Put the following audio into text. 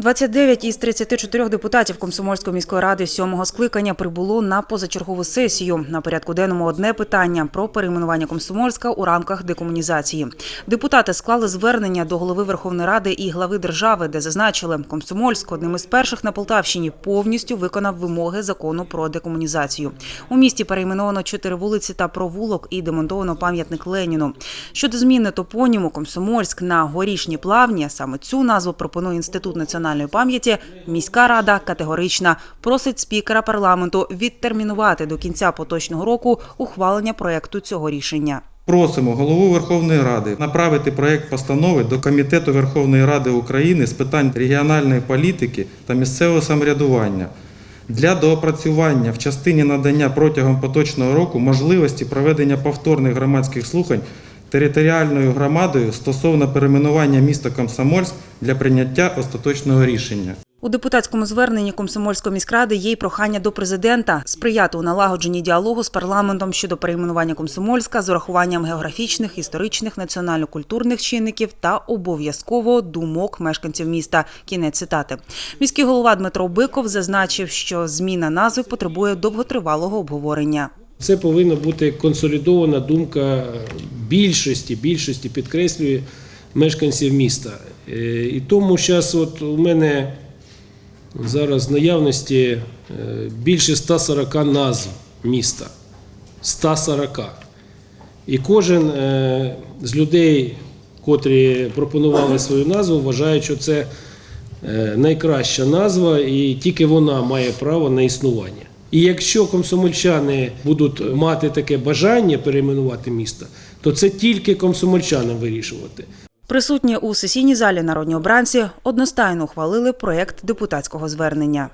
29 із 34 депутатів Комсомольської міської ради сьомого скликання прибуло на позачергову сесію. На порядку денному одне питання про перейменування Комсомольська у рамках декомунізації. Депутати склали звернення до голови Верховної Ради і глави держави, де зазначили, Комсомольськ одним із перших на Полтавщині повністю виконав вимоги закону про декомунізацію. У місті перейменовано чотири вулиці та провулок і демонтовано пам'ятник Леніну. Щодо зміни топоніму Комсомольськ на горішні плавні, саме цю назву пропонує інститут національної пам'яті. Міська рада категорична просить спікера парламенту відтермінувати до кінця поточного року ухвалення проекту цього рішення. Просимо голову Верховної Ради направити проект постанови до Комітету Верховної Ради України з питань регіональної політики та місцевого самоврядування для доопрацювання в частині надання протягом поточного року можливості проведення повторних громадських слухань територіальною громадою стосовно перейменування міста Комсомольськ для прийняття остаточного рішення. У депутатському зверненні Комсомольської міськради є й прохання до президента сприяти у налагодженні діалогу з парламентом щодо перейменування Комсомольська з урахуванням географічних, історичних, національно-культурних чинників та обов'язково думок мешканців міста. Кінець цитати. Міський голова Дмитро Биков зазначив, що зміна назви потребує довготривалого обговорення. Це повинна бути консолідована думка більшості, більшості підкреслює мешканців міста. Е, І тому зараз от у мене зараз в наявності е, більше 140 назв міста. 140. І кожен е, з людей, котрі пропонували свою назву, вважає, що це найкраща назва, і тільки вона має право на існування. І якщо комсомольчани будуть мати таке бажання перейменувати місто, то це тільки комсомольчанам вирішувати. Присутні у сесійній залі народні обранці одностайно ухвалили проєкт депутатського звернення.